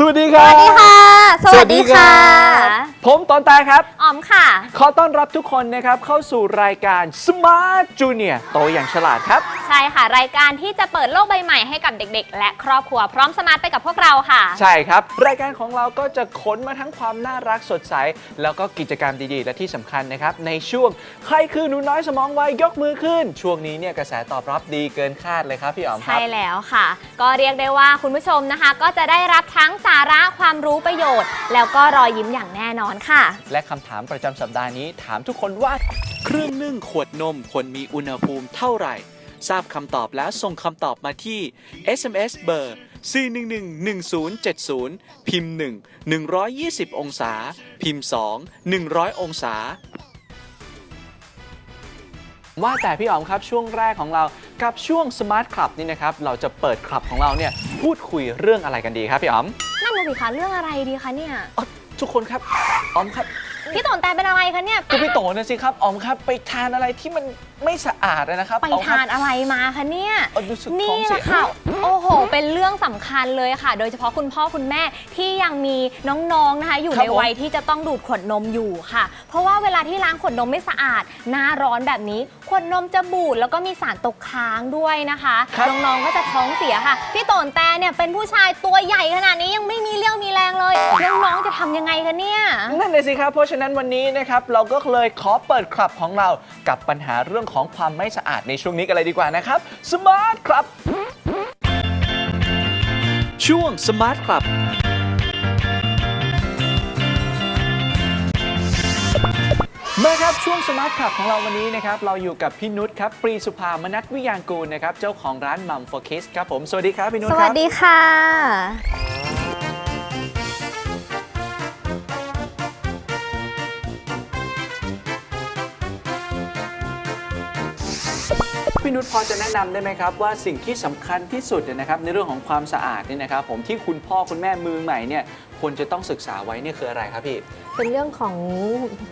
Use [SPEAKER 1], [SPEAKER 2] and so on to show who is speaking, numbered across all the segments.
[SPEAKER 1] สวัสดีครับ
[SPEAKER 2] สวัสดีค่ะ สวัสดีค่ะ
[SPEAKER 1] ผมตอนตาครับ
[SPEAKER 2] อ๋อมค่ะ
[SPEAKER 1] ขอต้อนรับทุกคนนะครับเข้าสู่รายการ Smart Junior โตอย่างฉลาดครับ
[SPEAKER 2] ใช่ค่ะ รายการที่จะเปิดโลกใบใหม่ให้กับเด็ก ๆ และครอบครัวพร้อมสมาร์ทไปกับพวกเราค่ะ
[SPEAKER 1] ใช่ครับ รายการของเราก็จะค้นมาทั้งความน่ารักสดใส แล้วก็กิจกรรมดีๆ และที่สำคัญนะครับ ในช่วงใครคือหนูน้อยสมองไวยกมือขึ้น ช่วงนี้เนี่ยกระแสตอบรับดีเกินคาดเลยครับพี่อ๋อมครั
[SPEAKER 2] ใช่
[SPEAKER 1] บ
[SPEAKER 2] แล้วค่ะ ก็เรียกได้ว่าคุณผู้ชมนะคะ ก็จะได้รับทั้งสาระความรู้ประโยชน์ แล้วก็รอยยิ้มอย่างแน่นอนค่ะ
[SPEAKER 1] และคำถามประจำสัปดาห์นี้ถามทุกคนว่า เครื่องนึ่งขวดนมควรมีอุณหภูมิเท่าไหร่ ทราบคำตอบแล้วส่งคำตอบมาที่ SMS เบอร์ 4111070 พิมพ์ 1 120 องศา พิมพ์ 2 100 องศา ว่าแต่พี่อ๋อมครับช่วงแรกของเรากับช่วง Smart Club นี่นะครับ เราจะเปิดคลับของเราเนี่ยพูดคุยเรื่องอะไรกันดีครับพี่อ๋อม
[SPEAKER 2] นั่นน่ะสิคะเรื่องอะไรดีคะเนี่ย
[SPEAKER 1] อ๋อทุกคนครับอ๋อมครับ
[SPEAKER 2] พี่ตนแต่เป็นอะไรคะเนี่ย
[SPEAKER 1] ก็พี่โตนะสิครับ อ๋อมครับ ไปทานอะไรที่มันไม่สะอาดนะครับ
[SPEAKER 2] ไป
[SPEAKER 1] อ๋อมค
[SPEAKER 2] ทา
[SPEAKER 1] รับ
[SPEAKER 2] นอะไรมาคะเนี่ย
[SPEAKER 1] เอารู้สึกท้
[SPEAKER 2] นี่
[SPEAKER 1] อง
[SPEAKER 2] แห
[SPEAKER 1] เสี
[SPEAKER 2] ละ
[SPEAKER 1] ย
[SPEAKER 2] ค่ะ โอ้โห เป็นเรื่องสำคัญเลยค่ะ โดยเฉพาะคุณพ่อคุณแม่ที่ยังมีน้องๆนะคะ อยู่
[SPEAKER 1] ครับ
[SPEAKER 2] ใน
[SPEAKER 1] ผม
[SPEAKER 2] วัยที่จะต้องดูดขวดนมอยู่ค่ะ เพราะว่าเวลาที่ล้างขวดนมไม่สะอาด หน้าร้อนแบบนี้ขวดนมจะบูดแล้วก็มีสารตกค้างด้วยนะคะ
[SPEAKER 1] ครับ
[SPEAKER 2] น้องๆก็จะท้องเสียค่ะ พี่โตนแต่เนี่ยเป็นผู้ชายตัวใหญ่ขนาดนี้ยังไม่มีเรี่ยวมีแรงเลย น้องๆจะทำยังไงคะเนี่ย
[SPEAKER 1] นั่นเลยสิครับ เพราะฉะนั้นวันนี้นะครับเราก็เลยขอเปิดคลับของเรากับปัญหาเรื่องของความไม่สะอาดในช่วงนี้กันเลยดีกว่านะครับ Smart Club ช่วง Smart Club มาครับ ช่วง Smart Club ของเราวันนี้นะครับ เราอยู่กับพี่นุชครับ ปรีสุภามนัทวิยางกูลนะครับ เจ้าของร้านมัม for kids ครับผม สวัสดีครับ พี่นุช
[SPEAKER 2] ส
[SPEAKER 1] ค
[SPEAKER 2] วั
[SPEAKER 1] รั
[SPEAKER 2] ส
[SPEAKER 1] บ
[SPEAKER 2] ดีค่ะ
[SPEAKER 1] พี่นุชพอจะแนะนำได้ไหมครับว่าสิ่งที่สำคัญที่สุดเนี่ยนะครับในเรื่องของความสะอาดเนี่ยนะครับผมที่คุณพ่อคุณแม่มือใหม่เนี่ยควรจะต้องศึกษาไว้เนี่ยคืออะไรครับพี่
[SPEAKER 3] เป็นเรื่องของ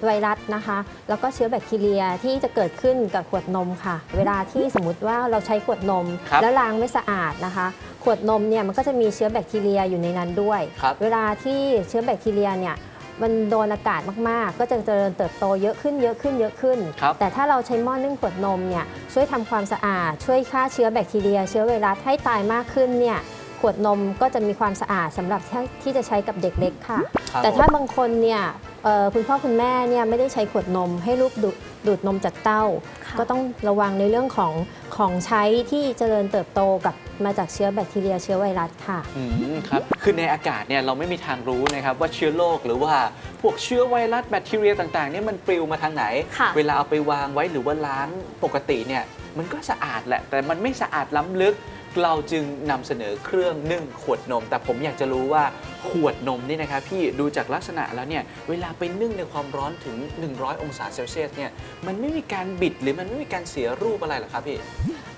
[SPEAKER 3] ไวรัสนะคะ แล้วก็เชื้อแบคทีเรียที่จะเกิดขึ้นกับขวดนมค่ะ เวลาที่สมมติว่าเราใช้ขวดนม
[SPEAKER 1] ครับ
[SPEAKER 3] แล้วล้างไม่สะอาดนะคะ ขวดนมเนี่ยมันก็จะมีเชื้อแบคทีเรียอยู่ในนั้นด้วย
[SPEAKER 1] ครับ
[SPEAKER 3] เวลาที่เชื้อแบคทีเรียเนี่ย มันโดนอากาศมากๆ ก็จะเจริญเติบโตเยอะขึ้นเยอะขึ้นเยอะขึ้น
[SPEAKER 1] ครับ
[SPEAKER 3] แต่ถ้าเราใช้หม้อนึ่งขวดนมเนี่ยช่วยทำความสะอาด ช่วยฆ่าเชื้อแบคทีเรีย เชื้อไวรัสให้ตายมากขึ้นเนี่ยขวดนมก็จะมีความสะอาดสำหรับที่จะใช้กับเด็กเล็กค่ะ
[SPEAKER 1] ครับ
[SPEAKER 3] แต่ถ้า
[SPEAKER 1] ผม
[SPEAKER 3] บางคนเนี่ยเอ่อ คุณพ่อคุณแม่เนี่ยไม่ได้ใช้ขวดนมให้ลูกดูดูดนมจากเต้า
[SPEAKER 2] ค่ะ
[SPEAKER 3] ก็ต้องระวังในเรื่องของของใช้ที่เจริญเติบโตกับมาจากเชื้อแบคทีเรียเชื้อไวรัสค่ะ
[SPEAKER 1] อืมครับคือในอากาศเนี่ยเราไม่มีทางรู้นะครับว่าเชื้อโรคหรือว่าพวกเชื้อไวรัสแบคทีเรียต่างๆเนี่ยมันปลิวมาทางไหน
[SPEAKER 2] ค่ะ
[SPEAKER 1] เวลาเอาไปวางไว้หรือว่าล้างปกติเนี่ยมันก็สะอาดแหละ แต่มันไม่สะอาดล้ำลึก เราจึงนำเสนอเครื่องนึ่งขวดนม แต่ผมอยากจะรู้ว่าขวดนมนี่นะครับพี่ดูจากลักษณะแล้วเนี่ยเวลาไปนึ่งในความร้อนถึง 100 องศาเซลเซียสเนี่ยมันไม่มีการบิดหรือมันไม่มีการเสียรูปอะไรเหรอครับพี่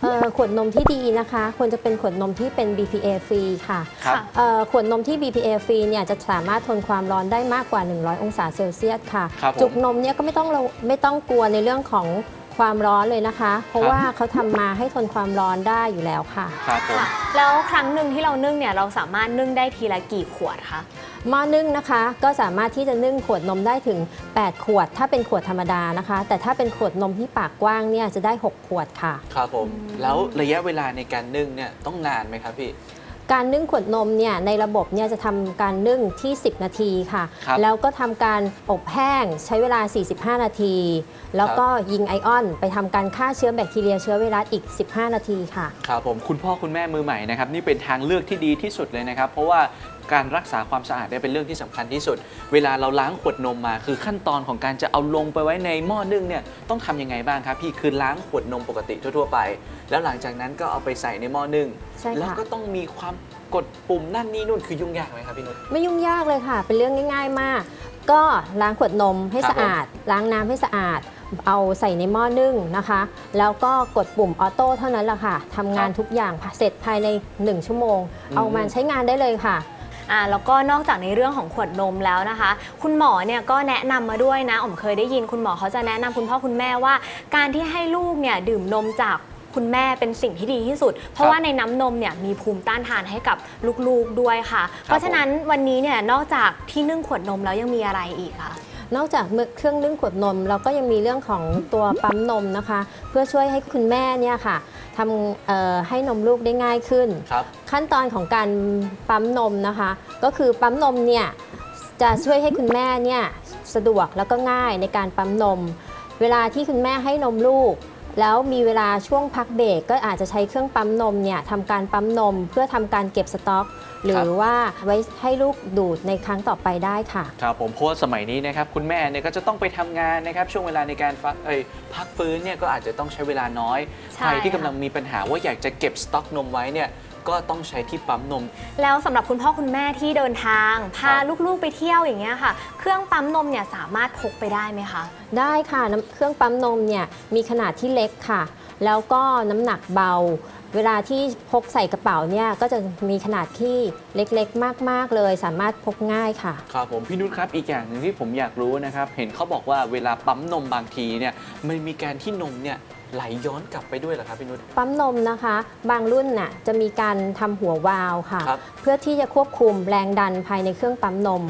[SPEAKER 3] เอ่อขวดนมที่ดีนะคะ ควรจะเป็นขวดนมที่เป็น BPA ฟรีค่ะ
[SPEAKER 1] ครับ
[SPEAKER 2] ค่ะ
[SPEAKER 3] เอ่อขวดนมที่ BPA ฟรีเนี่ยจะสามารถทนความร้อนได้มากกว่า 100 องศาเซลเซียสค่ะ
[SPEAKER 1] ครับผม
[SPEAKER 3] จุกนมเนี่ยก็ไม่ต้องระไม่ต้องกลัวในเรื่องของ ความร้อนเลยนะคะ เพราะ
[SPEAKER 1] ครับ
[SPEAKER 3] ว่าเขาทำมาให้ทนความร้อนได้อยู่แล้วค่ะ
[SPEAKER 1] ครับผม
[SPEAKER 2] ค่ะแล้วครั้งหนึ่งที่เรานึ่งเนี่ยเราสามารถนึ่งได้ทีละกี่ขวดคะ
[SPEAKER 3] หม้อนึ่งนะคะก็สามารถที่จะนึ่งขวดนมได้ถึง 8 ขวด ถ้าเป็นขวดธรรมดานะคะ แต่ถ้าเป็นขวดนมที่ปากกว้างเนี่ยจะได้ 6 ขวดค่ะ
[SPEAKER 1] ครับผม แล้วระยะเวลาในการนึ่งเนี่ยต้องนานไหมครับพี่
[SPEAKER 3] การนึ่งขวดนมเนี่ยในระบบเนี่ยจะทำการนึ่งที่ 10 นาทีค่ะ
[SPEAKER 1] ครับ
[SPEAKER 3] แล้วก็ทำการอบแห้งใช้เวลา 45 นาที แล้วก็ยิงไอออน ไปทำการฆ่าเชื้อแบคทีเรียเชื้อไวรัสอีก 15 นาทีค่ะ
[SPEAKER 1] ครับผมคุณพ่อคุณแม่มือใหม่นะครับนี่เป็นทางเลือกที่ดีที่สุดเลยนะครับ เพราะว่า การรักษาความสะอาดเนี่ยเป็นเรื่องที่สำคัญที่สุด เวลาเราล้างขวดนมมา คือขั้นตอนของการจะเอาลงไปไว้ในหม้อนึ่งเนี่ยต้องทำยังไงบ้างครับพี่คือล้างขวดนมปกติทั่วๆไป แล้วหลังจากนั้นก็เอาไปใส่ในหม้อนึ่ง
[SPEAKER 3] ใช่ค่ะ
[SPEAKER 1] แล้วก็ต้องมีความกดปุ่มนั่นนี่นู่นคือยุ่งยากไหมครับพี่นุช
[SPEAKER 3] ไม่ยุ่งยากเลยค่ะ เป็นเรื่องง่าย ๆ มาก ก็ล้างขวดนมให้
[SPEAKER 1] ครับ
[SPEAKER 3] สะอาด ล้างน้ำให้สะอาด เอาใส่ในหม้อนึ่งนะคะ แล้วก็กดปุ่มออโต้เท่านั้นแหละค่ะทำงาน
[SPEAKER 1] ครับ
[SPEAKER 3] ทุกอย่างเสร็จภายใน 1 ชั่วโมง
[SPEAKER 1] อืม
[SPEAKER 3] เอามาใช้งานได้เลยค่ะ
[SPEAKER 2] อ่าแล้วก็นอกจากในเรื่องของขวดนมแล้วนะคะ คุณหมอเนี่ยก็แนะนำมาด้วยนะอ๋อมเคยได้ยินคุณหมอเขาจะแนะนำคุณพ่อคุณแม่ว่า การที่ให้ลูกเนี่ยดื่มนมจากคุณแม่เป็นสิ่งที่ดีที่สุด เพราะว่าในน้ำนมเนี่ยมีภูมิต้านทานให้กับลูกๆด้วยค่ะ เพราะฉะนั้นวันนี้เนี่ยนอกจากที่นึ่งขวดนมแล้วยังมีอะไรอีกคะ
[SPEAKER 3] นอกจากเครื่องนึ่งขวดนม เราก็ยังมีเรื่องของตัวปั๊มนมนะคะ เพื่อช่วยให้คุณแม่เนี่ยค่ะ ทำเอ่อให้นมลูกได้ง่ายขึ้น
[SPEAKER 1] ครับ
[SPEAKER 3] ขั้นตอนของการปั๊มนมนะคะ ก็คือปั๊มนมเนี่ยจะช่วยให้คุณแม่เนี่ยสะดวกแล้วก็ง่ายในการปั๊มนม เวลาที่คุณแม่ให้นมลูก แล้วมีเวลาช่วงพักเบรกก็อาจจะใช้เครื่องปั๊มนมเนี่ยทำการปั๊มนม เพื่อทำการเก็บสต็อก หรือว่าไว้ให้ลูกดูดในครั้งต่อไปได้ค่ะ
[SPEAKER 1] ครับผมเพราะว่าสมัยนี้นะครับคุณแม่เนี่ยก็จะต้องไปทำงานนะครับช่วงเวลาในการฟักเอ้ยพักฟื้นเนี่ยก็อาจจะต้องใช้เวลาน้อย
[SPEAKER 2] ใช่
[SPEAKER 1] ใครที่
[SPEAKER 2] ค่ะ
[SPEAKER 1] กำลังมีปัญหาว่าอยากจะเก็บสต็อกนมไว้เนี่ย ก็ต้องใช้ที่ปั๊มนม
[SPEAKER 2] แล้วสำหรับคุณพ่อคุณแม่ที่เดินทาง พา
[SPEAKER 1] ครับ
[SPEAKER 2] ลูกๆไปเที่ยวอย่างเงี้ยค่ะ เครื่องปั๊มนมเนี่ยสามารถพกไปได้ไหมคะ
[SPEAKER 3] ได้ค่ะน้ำเครื่องปั๊มนมเนี่ยมีขนาดที่เล็กค่ะ แล้วก็น้ำหนักเบา เวลาที่พกใส่กระเป๋าเนี่ยก็จะมีขนาดที่เล็กๆ มากๆเลย สามารถพกง่ายค่ะ
[SPEAKER 1] ครับผมพี่นุชครับอีกอย่างหนึ่งที่ผมอยากรู้นะครับ เห็นเขาบอกว่าเวลาปั๊มนมบางทีเนี่ยมันมีการที่นมเนี่ยไหลย้อนกลับไปด้วยเหรอครับพี่นุช
[SPEAKER 3] ปั๊มนมนะคะ บางรุ่นน่ะจะมีการทำหัววาล์วค่ะ
[SPEAKER 1] ครับ
[SPEAKER 3] เพื่อที่จะควบคุมแรงดันภายในเครื่องปั๊มนม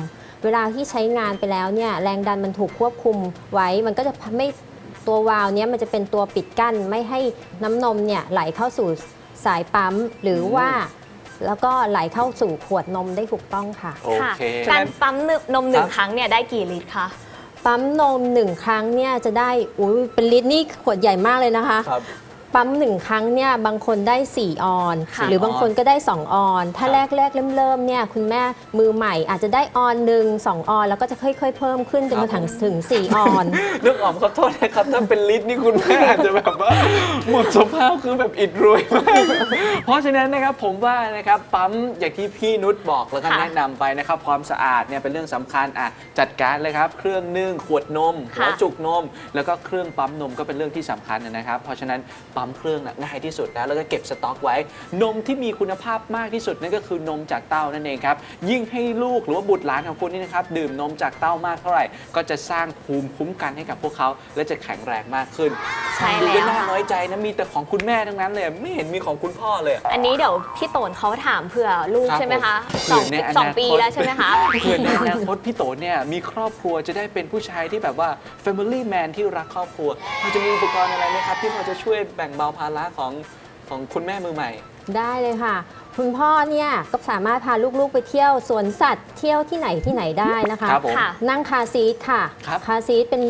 [SPEAKER 3] เวลาที่ใช้งานไปแล้วเนี่ยแรงดันมันถูกควบคุมไว้ มันก็จะไม่ ตัววาล์วเนี้ยมันจะเป็นตัวปิดกั้นไม่ให้น้ำนมเนี่ยไหลเข้าสู่สายปั๊มหรือว่า แล้วก็ไหลเข้าสู่ขวดนมได้ถูกต้องค่ะ
[SPEAKER 1] โอ
[SPEAKER 2] ค่ะ
[SPEAKER 1] เค
[SPEAKER 2] การปั๊มนมหนึ่
[SPEAKER 1] ค
[SPEAKER 2] ง
[SPEAKER 1] รับ
[SPEAKER 2] ครั้งเนี่ยได้กี่ลิตรคะ
[SPEAKER 3] ปั๊มนมหนึ่งครั้งเนี่ยจะได้อุ้ยเป็นลิตรนี่ขวดใหญ่มากเลยนะคะ
[SPEAKER 1] ครับ
[SPEAKER 3] ปั๊มหนึ่งครั้งเนี่ยบางคนได้ 4 ออน
[SPEAKER 2] ค่ะ
[SPEAKER 3] หรือบางคนก็ได้ 2 ออน ถ้า
[SPEAKER 1] ครับ
[SPEAKER 3] แรกแรกๆเริ่มเริ่มๆเนี่ยคุณแม่มือใหม่อาจจะได้ออนหนึ่งสองออน แล้วก็จะค่อย ๆ เพิ่มขึ้นจนกระทั่งถึง 4 ออน
[SPEAKER 1] นึกออกขอโทษนะครับ ถ้าเป็นลิตรนี่คุณแม่อาจจะแบบว่า หมดสภาพคือแบบอิดโรวยมาก เพราะฉะนั้นนะครับผมว่านะครับปั๊มอย่างที่พี่นุชบอกแล้วก็
[SPEAKER 2] ค่ะ
[SPEAKER 1] แนะนำไปนะครับ ความสะอาดเนี่ยเป็นเรื่องสำคัญอะจัดการเลยครับ เครื่องนึ่งขวดนมหัวจุกนม แล้วก็เครื่องปั๊มนมก็เป็นเรื่องที่สำคัญนะครับ เพราะฉะนั้นปั๊มเครื่องน่ะง่ายที่สุดแล้วแล้วก็เก็บสต็อกไว้ นมที่มีคุณภาพมากที่สุดนั่นก็คือนมจากเต้านั่นเองครับยิ่งให้ลูกหรือว่าบุตรหลานของคุณนี่นะครับดื่มนมจากเต้ามากเท่าไหร่ ก็จะสร้างภูมิคุ้มกันให้กับพวกเขา และจะแข็งแรงมากขึ้น
[SPEAKER 2] ใช่
[SPEAKER 1] ดู
[SPEAKER 2] แล้ว
[SPEAKER 1] ก็น่า
[SPEAKER 2] ค่ะ
[SPEAKER 1] น้อยใจนะมีแต่ของคุณแม่ทั้งนั้นเลย ไม่เห็นมีของคุณพ่อเลย
[SPEAKER 2] อันนี้เดี๋ยวพี่โตนเขาถามเผื่อลูก
[SPEAKER 1] ครับ
[SPEAKER 2] ใช่ไหมคะ
[SPEAKER 1] ผม
[SPEAKER 2] สอง
[SPEAKER 1] เผื่อในอนาคต
[SPEAKER 2] สองปีแล้วใช่ไหมคะ
[SPEAKER 1] เพื่อในอนาคตพี่โตเนี่ยมีครอบครัวจะได้เป็นผู้ชายที่แบบว่า Family Man ที่รักครอบครัวพอจะมีอุปกรณ์อะไรไหมครับ ที่พอจะช่วยแบ่งเบาภาระของของคุณแม่มือใหม่
[SPEAKER 3] ได้เลยค่ะ คุณพ่อเนี่ยก็สามารถพาลูกๆไปเที่ยวสวนสัตว์เที่ยวที่ไหนที่ไหนได้นะคะ
[SPEAKER 1] ครับผม
[SPEAKER 2] ค่ะ
[SPEAKER 3] นั่งคาร์ซีทค่ะ
[SPEAKER 1] ครับ
[SPEAKER 3] คาร์ซีทเป็น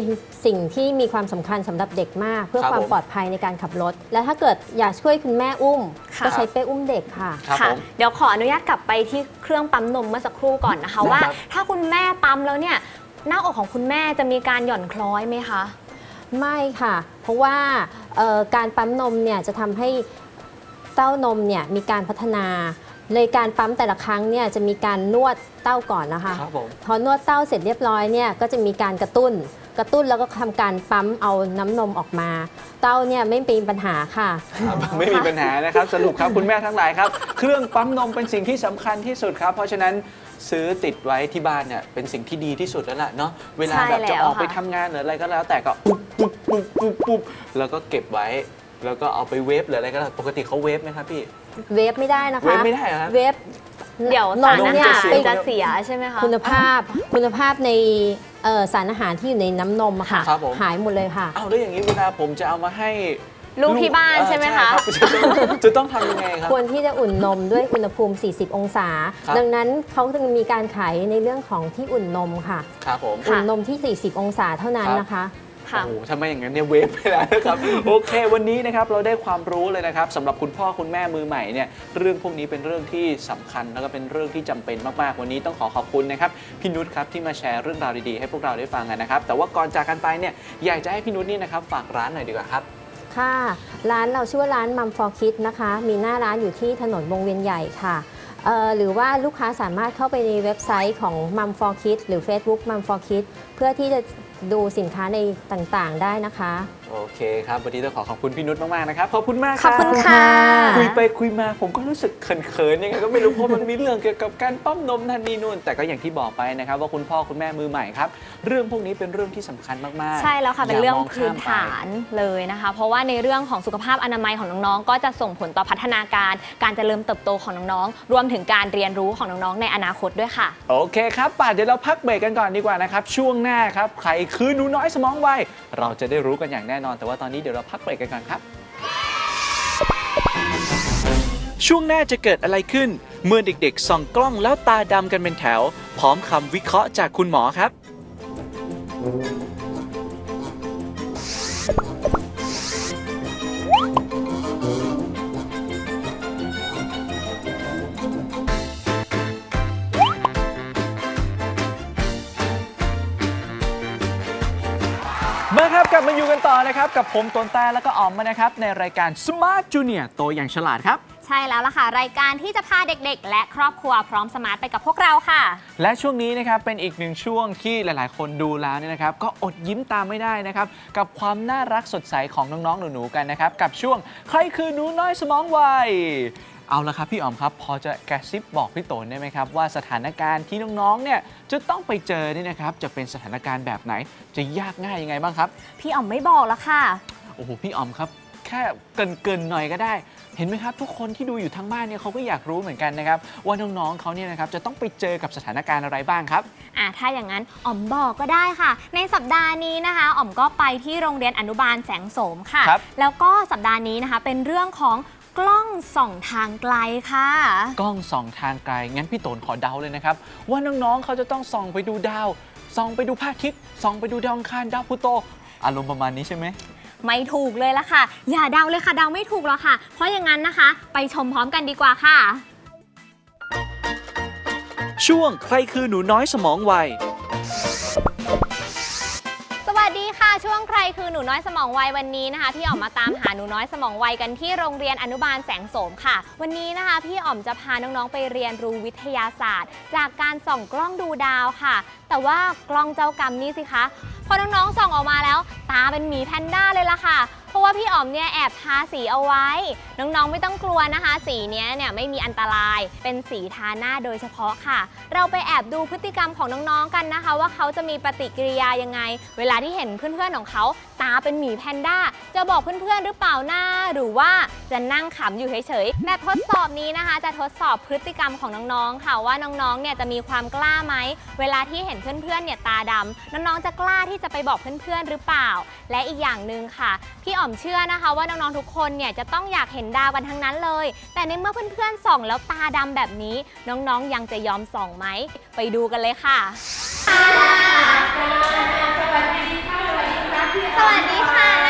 [SPEAKER 3] สิ่งที่มีความสำคัญสำหรับเด็กมาก เพื่อ
[SPEAKER 1] ครับ
[SPEAKER 3] ความ
[SPEAKER 1] ผม
[SPEAKER 3] ปลอดภัยในการขับรถ และถ้าเกิดอยากช่วยคุณแม่อุ้ม
[SPEAKER 2] ค่ะ
[SPEAKER 3] ก็ใช้เป้อุ้มเด็กค่ะ
[SPEAKER 1] ครับ
[SPEAKER 2] ค่ะ
[SPEAKER 1] ผม
[SPEAKER 2] เดี๋ยวขออนุญาตกลับไปที่เครื่องปั๊มนมเมื่อสักครู่ก่อนนะคะ
[SPEAKER 1] ได้
[SPEAKER 2] ว่า
[SPEAKER 1] ครับ
[SPEAKER 2] ถ้าคุณแม่ปั๊มแล้วเนี่ยหน้าอกของคุณแม่จะมีการหย่อนคล้อยไหมคะ
[SPEAKER 3] ไม่ค่ะ เพราะว่าเอ่อการปั๊มนมเนี่ยจะทำให้เต้านมเนี่ยมีการพัฒนา เลยการปั๊มแต่ละครั้งเนี่ยจะมีการนวดเต้าก่อนนะคะ
[SPEAKER 1] ครับผม
[SPEAKER 3] พอนวดเต้าเสร็จเรียบร้อยเนี่ยก็จะมีการกระตุ้น กระตุ้นแล้วก็ทำการปั๊มเอาน้ำนมออกมา เต้าเนี่ยไม่เป็นปัญหาค่ะ
[SPEAKER 1] ไม่มีปัญหานะครับ สรุปครับคุณแม่ทั้งหลายครับ เครื่องปั๊มนมเป็นสิ่งที่สำคัญที่สุดครับ เพราะฉะนั้น ซื้อติดไว้ที่บ้านเนี่ยเป็นสิ่งที่ดีที่สุดแล้วล่ะเนาะเวลาแบบจะออกไปทำงานหรืออะไรก็แล้ว แต่ก็ปุ๊บปุ๊บปุ๊บปุ๊บปุ๊บแล้วก็เก็บไว้ แล้วก็เอาไปเวฟหรืออะไรก็แล้วปกติเขาเวฟไหมครับพี่
[SPEAKER 3] เวฟไม่ได้นะคะ
[SPEAKER 1] เวฟไม่ได้เหรอครับ
[SPEAKER 3] เวฟ
[SPEAKER 2] เดี๋ยวนสาร
[SPEAKER 3] ม
[SPEAKER 2] อา
[SPEAKER 3] เนี่ย
[SPEAKER 2] หาร
[SPEAKER 1] สี
[SPEAKER 3] ไป
[SPEAKER 2] จะเสียใช่ไหมคะ
[SPEAKER 3] คุณภาพคุณภาพในเอ่อสารอาหารที่อยู่ในน้ำนมอะค่ะ
[SPEAKER 1] ครับผม
[SPEAKER 3] หายหมดเลยค่ะ
[SPEAKER 1] อ้าวแล้วอย่างนี้เวลาผมจะเอามาให้
[SPEAKER 2] ลูกที่บ้าน
[SPEAKER 1] เออ
[SPEAKER 2] ใช่ไหมคะ
[SPEAKER 1] รับจะต้องจะต้องทำยังไงครับ
[SPEAKER 3] ควรที่จะอุ่นนมด้วยอุณหภูมิ 40 องศา
[SPEAKER 1] ครับ
[SPEAKER 3] ดังนั้นเขาจึงมีการขายในเรื่องของที่อุ่นนมค่ะ
[SPEAKER 1] ครับผม
[SPEAKER 2] ค่ะ
[SPEAKER 3] อุ่นนมที่ 40 องศาเท่านั้นนะคะ
[SPEAKER 2] ค่ะ
[SPEAKER 1] โอ้โหถ้าไม่อย่างนั้นเนี่ยเวฟไปแล้วนะครับ โอเค วันนี้นะครับเราได้ความรู้เลยนะครับสำหรับคุณพ่อคุณแม่มือใหม่เนี่ยเรื่องพวกนี้เป็นเรื่องที่สำคัญแล้วก็เป็นเรื่องที่จำเป็นมากๆ วันนี้ต้องขอขอบคุณนะครับพี่นุชครับที่มาแชร์เรื่องราวดีๆให้พวกเราได้ฟังกันนะครับ แต่ว่าก่อนจากกันไปเนี่ยอยากจะให้พี่นุชนี่นะครับฝากร้านหน่อยดีกว่าครับ
[SPEAKER 3] ค่ะ ร้านเราชื่อว่าร้านมัมฟอร์คิดนะคะ มีหน้าร้านอยู่ที่ถนนวงเวียนใหญ่ค่ะหรือว่าลูกค้าสามารถเข้าไปในเว็บไซต์ของ Mum for Kids หรือ Facebook Mum for Kids เพื่อที่จะดูสินค้าในต่างๆ ได้นะคะ
[SPEAKER 1] โอเคครับวันนี้ต้องขอขอบคุณพี่นุชมากๆนะครับขอบคุณมาก
[SPEAKER 2] ขอบคุณ
[SPEAKER 1] รั
[SPEAKER 2] ค่ะ
[SPEAKER 1] คุยไปคุยมาผมก็รู้สึกเขินๆยังไงก็ไม่รู้เพราะมันมีเรื่องเกี่ยวกับการปั้มนมนันนี่นู่น แต่ก็อย่างที่บอกไปนะครับ ว่าคุณพ่อคุณแม่มือใหม่ครับ เรื่องพวกนี้เป็นเรื่องที่สำคัญมากๆ
[SPEAKER 2] ใช่แล้วค่ะ เป็นเรื่อง
[SPEAKER 1] ย่าม
[SPEAKER 2] พื้น
[SPEAKER 1] ข้มไป
[SPEAKER 2] ฐานเลยนะคะ เพราะว่าในเรื่องของสุขภาพอนามัยของน้องๆ ก็จะส่งผลต่อพัฒนาการ การเจริญเติบโตของน้องๆ รวมถึงการเรียนรู้ของน้องๆ ในอนาคตด้วยค่ะ
[SPEAKER 1] โอเคครับป่าเดี๋ยวเราพักเบรกกันก่อนดีกว่านะครับ ช่วงหน้าครับ ใครคือหนูน้อยสมองไว เราจะได้รู้กันอย่างแน่นอน แต่ว่าตอนนี้เดี๋ยวเราพักเบรกกันก่อนครับ ช่วงหน้าจะเกิดอะไรขึ้น เมื่อเด็กๆส่องกล้องแล้วตาดำกันเป็นแถว พร้อมคำวิเคราะห์จากคุณหมอครับมา อยู่กันต่อนะครับ กับผมตนแต่แล้วก็ออมมานะครับ ในรายการ Smart Junior โตอย่างฉลาดครับ
[SPEAKER 2] ใช่แล้วล่ะค่ะ รายการที่จะพาเด็กๆ และครอบครัวพร้อมสมาร์ทไปกับพวกเราค่ะ
[SPEAKER 1] และช่วงนี้นะครับเป็นอีกหนึ่งช่วงที่หลายๆ คนดูแล้วเนี่ยนะครับ ก็อดยิ้มตามไม่ได้นะครับ กับความน่ารักสดใสของน้องๆหนูๆกันนะครับ กับช่วงใครคือหนูน้อยสมองไว เอาละครับพี่อ๋อมครับ พอจะกระซิบบอกพี่โตนได้ไหมครับ ว่าสถานการณ์ที่น้องๆเนี่ยจะต้องไปเจอเนี่ยนะครับ จะเป็นสถานการณ์แบบไหน จะยากง่ายยังไงบ้างครับ
[SPEAKER 2] พี่อ๋อมไม่บอกแล้วค่ะ
[SPEAKER 1] โอ้โหพี่อ๋อมครับ แค่เกินๆหน่อยก็ได้ เห็นไหมครับ ทุกคนที่ดูอยู่ทั้งบ้านเนี่ยเขาก็อยากรู้เหมือนกันนะครับ ว่าน้องๆเขาเนี่ยนะครับจะต้องไปเจอกับสถานการณ์อะไรบ้างครับ
[SPEAKER 2] อะถ้าอย่างนั้นอ๋อมบอกก็ได้ค่ะ ในสัปดาห์นี้นะคะอ๋อมก็ไปที่โรงเรียนอนุบาลแสงโสมค่ะ
[SPEAKER 1] ครับ
[SPEAKER 2] แล้วก็สัปดาห์นี้นะคะเป็นเรื่องของ กล้องส่องทางไกลค่ะ
[SPEAKER 1] กล้องส่องทางไกล งั้นพี่โตนขอเดาเลยนะครับ ว่าน้องๆเขาจะต้องส่องไปดูดาวส่องไปดูพระอาทิตย์ส่องไปดูดาวอังคารดาวพลูโต อารมณ์ประมาณนี้ใช่ไหม
[SPEAKER 2] ไม่ถูกเลยละค่ะ อย่าเดาเลยค่ะเดาไม่ถูกหรอกค่ะ เพราะอย่างนั้นนะคะ ไปชมพร้อมกันดีกว่าค่ะ
[SPEAKER 1] ช่วงใครคือหนูน้อยสมองไว
[SPEAKER 2] ค่ะช่วงใครคือหนูน้อยสมองไววันนี้นะคะ พี่อ๋อมมาตามหาหนูน้อยสมองไวกันที่โรงเรียนอนุบาลแสงโสมค่ะ วันนี้นะคะ พี่อ๋อมจะพาน้องๆไปเรียนรู้วิทยาศาสตร์ จากการส่องกล้องดูดาวค่ะ แต่ว่ากล้องเจ้ากรรมนี่สิคะ พอน้องๆส่องออกมาแล้ว ตาเป็นหมีแพนด้าเลยล่ะค่ะ เพราะว่าพี่อ๋อมเนี่ยแอบทาสีเอาไว้ น้องๆไม่ต้องกลัวนะคะ สีเนี้ยเนี่ยไม่มีอันตราย เป็นสีทาหน้าโดยเฉพาะค่ะ เราไปแอบดูพฤติกรรมของน้องๆกันนะคะ ว่าเขาจะมีปฏิกิริยายังไง เวลาที่เห็นเพื่อนๆของเขา ตาเป็นหมีแพนด้าจะบอกเพื่อนๆหรือเปล่าหน้า หรือว่าจะนั่งขำอยู่เฉยๆแบบทดสอบนี้นะคะ จะทดสอบพฤติกรรมของน้องๆค่ะว่าน้องๆเนี่ยจะมีความกล้าไหมเวลาที่เห็นเพื่อนๆเนี่ยตาดำน้องๆจะกล้าที่จะไปบอกเพื่อนๆหรือเปล่า และอีกอย่างหนึ่งค่ะ พี่อ๋อมเชื่อนะคะ ว่าน้องๆทุกคนเนี่ยจะต้องอยากเห็นดาวกันทั้งนั้นเลย แต่ในเมื่อเพื่อนๆส่องแล้วตาดำแบบนี้ น้องๆยังจะยอมส่องไหม ไปดูกันเลยค่ะ สวัสดีค่ะ สวัสดีค่ะ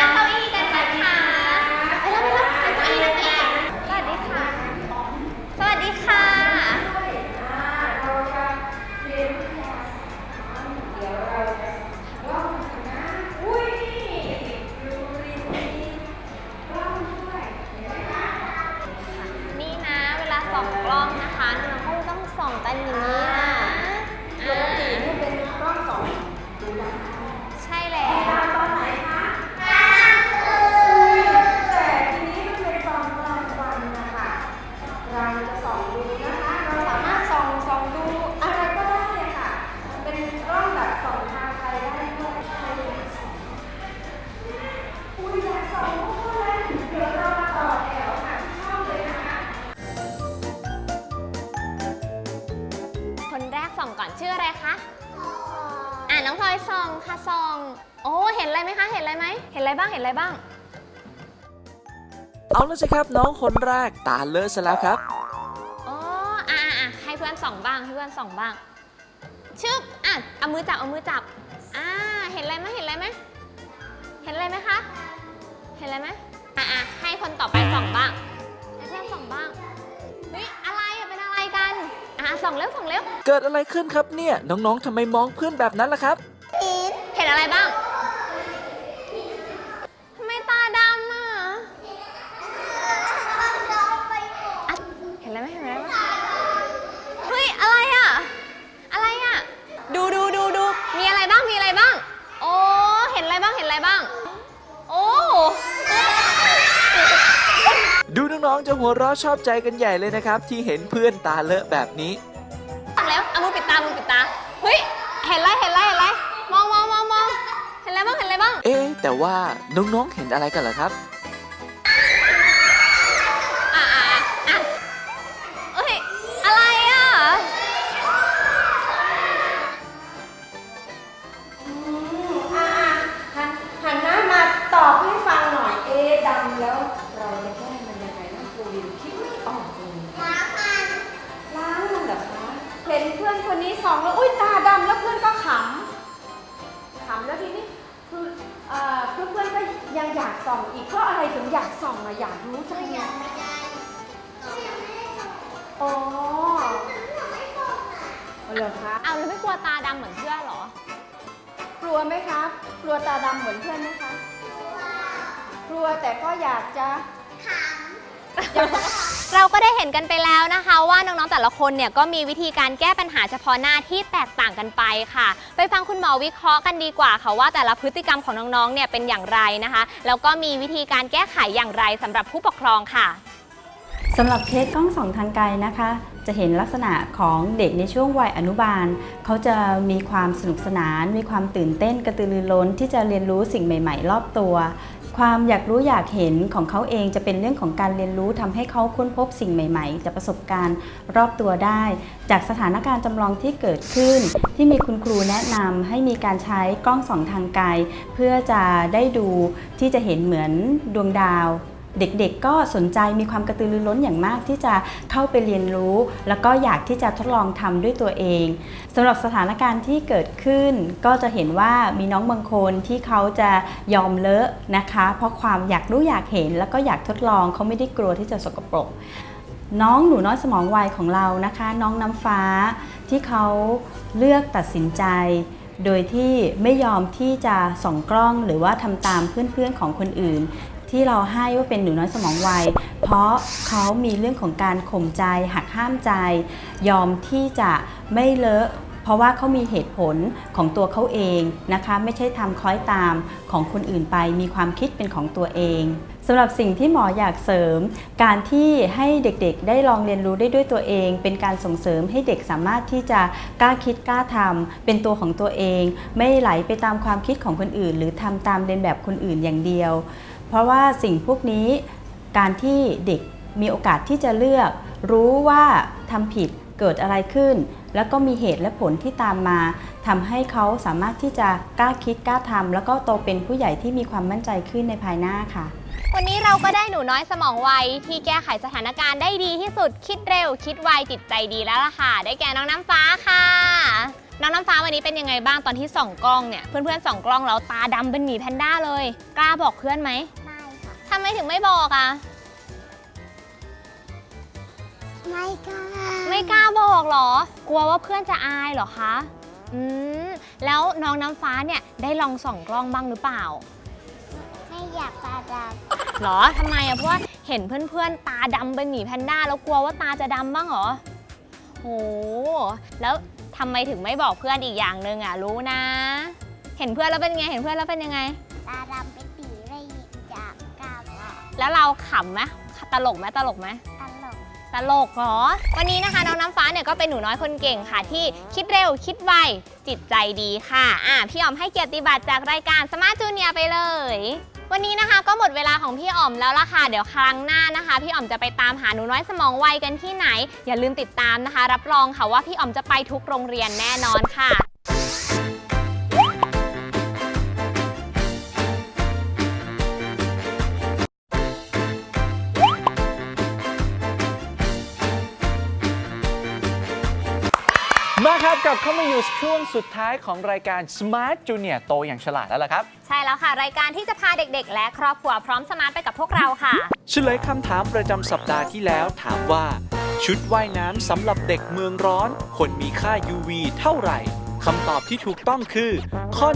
[SPEAKER 2] นะคะเขาจะต้องส่องกันอย่างนี้ น้องพลอยส่องค่ะส่อง โอ้เห็นอะไรไหมคะ เห็นอะไรไหม เห็นอะไรบ้าง เห็นอะไรบ้าง
[SPEAKER 1] เอาแล้วสิครับน้องคนแรกตาเลอะซะแล้วครับ
[SPEAKER 2] อ๋ออะอะอะให้เพื่อนส่องบ้างให้เพื่อนส่องบ้าง ชึบอะเอามือจับ เอามือจับ อ่า เห็นอะไรไหมเห็นอะไรไหมเห็นอะไรไหมคะ เห็นอะไรไหมอะอะให้คนต่อไปส่องบ้างให้เพื่อนส่องบ้าง เฮ้ย อะไรอะเป็นอะไรกัน อะส่องเร็วส่องเร็ว
[SPEAKER 1] เกิดอะไรขึ้นครับเนี่ย น้องๆทำไมมองเพื่อนแบบนั้นล่ะครับ
[SPEAKER 2] เห็นอะไรบ้าง ทำไมตาดำอะอะ เห็นอะไรไหมเห็นอะไรไหม
[SPEAKER 1] องๆจะหัวเราะชอบใจกันใหญ่เลยนะครับ ที่เห็นเพื่อนตาเลอะแบบนี้
[SPEAKER 2] แล้วเอามือปิดตามือปิดตา เฮ้ย เห็นไรเห็นไรเห็นไรมองมองมองมองเห็นอะไรบ้างเห็นอะไรบ้าง
[SPEAKER 1] เอ๊ะแต่ว่าน้องๆเห็นอะไรกันเหรอครับ
[SPEAKER 4] ส่องแล้วอุ้ยตาดำแล้วเพื่อนก็ขำขำแล้วทีนี้คือเอ่อเพื่อนๆก็ยังอยากส่องอีกเพราะอะไรถึงอยากส่องอะอยากรู้จังเลยอ๋อเหรอคะ
[SPEAKER 2] เอาแล้วไม่กลัวตาดำเหมือนเพื่อนเหรอ
[SPEAKER 4] กลัวไหมคะกลัวตาดำเหมือนเพื่อนไหมคะ กลัวแต่ก็อยากจะ
[SPEAKER 2] เราก็ได้เห็นกันไปแล้วนะคะ ว่าน้องๆแต่ละคนเนี่ยก็มีวิธีการแก้ปัญหาเฉพาะหน้าที่แตกต่างกันไปค่ะ ไปฟังคุณหมอวิเคราะห์กันดีกว่าค่ะว่าแต่ละพฤติกรรมของน้องๆเนี่ยเป็นอย่างไรนะคะแล้วก็มีวิธีการแก้ไขอย่างไรสำหรับผู้ปกครองค่ะ
[SPEAKER 5] สำหรับเคสกล้องสองทางไกลนะคะ จะเห็นลักษณะของเด็กในช่วงวัยอนุบาล เขาจะมีความสนุกสนาน มีความตื่นเต้นกระตือรือร้นที่จะเรียนรู้สิ่งใหม่ ๆ รอบตัว ความอยากรู้อยากเห็นของเขาเองจะเป็นเรื่องของการเรียนรู้ทำให้เขาค้นพบสิ่งใหม่ ๆ จากประสบการณ์รอบตัวได้ จากสถานการณ์จำลองที่เกิดขึ้น ที่มีคุณครูแนะนำให้มีการใช้กล้องส่องทางไกล เพื่อจะได้ดูที่จะเห็นเหมือนดวงดาว เด็กๆ ก็สนใจมีความกระตือรือร้นอย่างมากที่จะเข้าไปเรียนรู้ แล้วก็อยากที่จะทดลองทำด้วยตัวเองสำหรับสถานการณ์ที่เกิดขึ้น ก็จะเห็นว่ามีน้องบางคนที่เขาจะยอมเลอะนะคะ เพราะความอยากรู้อยากเห็น แล้วก็อยากทดลองเขาไม่ได้กลัวที่จะสกปรกน้องหนูน้อยสมองวัยของเรานะคะ น้องน้ำฟ้าที่เขาเลือกตัดสินใจ โดยที่ไม่ยอมที่จะส่องกล้องหรือว่าทำตามเพื่อนๆของคนอื่น ที่เราให้ว่าเป็นหนูน้อยสมองไว เพราะเขามีเรื่องของการข่มใจหักห้ามใจ ยอมที่จะไม่เลอะ เพราะว่าเขามีเหตุผลของตัวเขาเองนะคะ ไม่ใช่ทำคล้อยตามของคนอื่นไป มีความคิดเป็นของตัวเองสำหรับสิ่งที่หมออยากเสริม การที่ให้เด็กๆ ได้ลองเรียนรู้ได้ด้วยตัวเอง เป็นการส่งเสริมให้เด็กสามารถที่จะกล้าคิดกล้าทำเป็นตัวของตัวเอง ไม่ไหลไปตามความคิดของคนอื่น หรือทำตามเรียนแบบคนอื่นอย่างเดียว เพราะว่าสิ่งพวกนี้การที่เด็กมีโอกาสที่จะเลือก รู้ว่าทำผิดเกิดอะไรขึ้น แล้วก็มีเหตุและผลที่ตามมาทำให้เขาสามารถที่จะกล้าคิดกล้าทำแล้วก็โตเป็นผู้ใหญ่ที่มีความมั่นใจขึ้นในภายหน้าค่ะ
[SPEAKER 2] วันนี้เราก็ได้หนูน้อยสมองไวที่แก้ไขสถานการณ์ได้ดีที่สุดคิดเร็ว คิดไวจิตใจดีแล้วล่ะค่ะ ได้แก่น้องน้ำฟ้าค่ะ น้องน้ำฟ้าวันนี้เป็นยังไงบ้างตอนที่ส่องกล้องเนี่ยเพื่อนๆส่องกล้องแล้วตาดำเป็นหมีแพนด้าเลย กล้าบอกเพื่อนไหม ทำไมถึงไม่บอกอะ
[SPEAKER 6] ไม่กล้า
[SPEAKER 2] ไม่กล้าบอกเหรอ กลัวว่าเพื่อนจะอายเหรอคะ อืม แล้วน้องน้ำฟ้าเนี่ยได้ลองส่องกล้องบ้างหรือเปล่า
[SPEAKER 6] ไม่อยากตาด
[SPEAKER 2] หรอทำไมอะ เพราะว่าเห็นเพื่อนๆ ตาดำเป็นหมีแพนด้า แล้วกลัวว่าตาจะดำบ้างเหรอ โห แล้วทำไมถึงไม่บอกเพื่อนอีกอย่างหนึ่งอะ รู้นะ เห็นเพื่อนแล้วเป็นไง เห็นเพื่อนแล้วเป็นยังไงำ
[SPEAKER 6] ตาดำเป็น
[SPEAKER 2] แล้วเราขำไหมตลกไหมตลกไหม
[SPEAKER 6] ตลก
[SPEAKER 2] ตลกเหรอ วันนี้นะคะน้องน้ำฟ้าเนี่ยก็เป็นหนูน้อยคนเก่งค่ะ ที่คิดเร็วคิดไวจิตใจดีค่ะอะพี่อ๋อมให้เกียรติบัตรจากรายการสมาร์ทจูเนียไปเลย วันนี้นะคะก็หมดเวลาของพี่อ๋อมแล้วล่ะค่ะ เดี๋ยวครั้งหน้านะคะ พี่อ๋อมจะไปตามหาหนูน้อยสมองไวกันที่ไหน อย่าลืมติดตามนะคะ รับรองค่ะว่าพี่อ๋อมจะไปทุกโรงเรียนแน่นอนค่ะ
[SPEAKER 1] กลับเข้ามาอยู่ช่วงสุดท้ายของรายการ Smart Junior โตอย่างฉลาดแล้วล่ะครับ
[SPEAKER 2] ใช่แล้วค่ะ รายการที่จะพาเด็ก ๆ และครอบครัวพร้อมสมาร์ทไปกับพวกเราค่ะ
[SPEAKER 1] เฉลยคำถามประจำสัปดาห์ที่แล้วถามว่า ชุดว่ายน้ำสำหรับเด็กเมืองร้อนควรมีค่า UV เท่าไหร่คำตอบที่ถูกต้องคือ ข้อ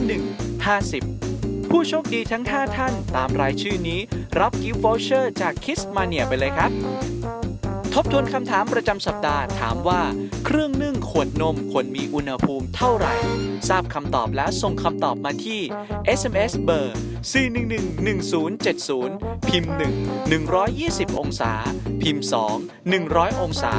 [SPEAKER 1] 1 50 ผู้โชคดีทั้ง 5 ท่านตามรายชื่อนี้ รับกิฟต์วอเชอร์จาก Kiss Mania ไปเลยครับ ทบทวนคำถามประจำสัปดาห์ถามว่า เครื่องนึ่งขวดนมควรมีอุณหภูมิเท่าไหร่ ทราบคำตอบแล้วส่งคำตอบมาที่ SMS เบอร์ 4111070 พิมพ์ 1 120 องศา พิมพ์ 2 100 องศา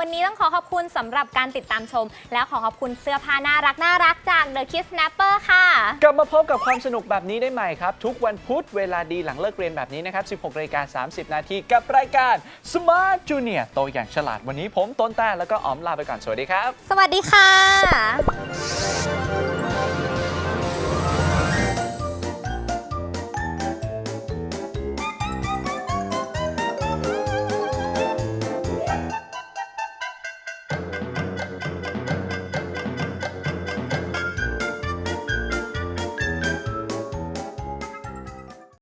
[SPEAKER 2] วันนี้ต้องขอขอบคุณสำหรับการติดตามชม แล้วขอขอบคุณเสื้อผ้าน่ารักน่ารักจาก The Kids Snapper ค่ะ
[SPEAKER 1] กลับมาพบกับความสนุกแบบนี้ได้ใหม่ครับ ทุกวันพุธเวลาดีหลังเลิกเรียนแบบนี้นะครับ 16นาฬิกา30 นาทีกับรายการ Smart Junior โตอย่างฉลาดวันนี้ผมต้นแต้แล้วก็อ๋อมลาไปก่อนสวัสดีครับ
[SPEAKER 2] สวัสดีค่ะ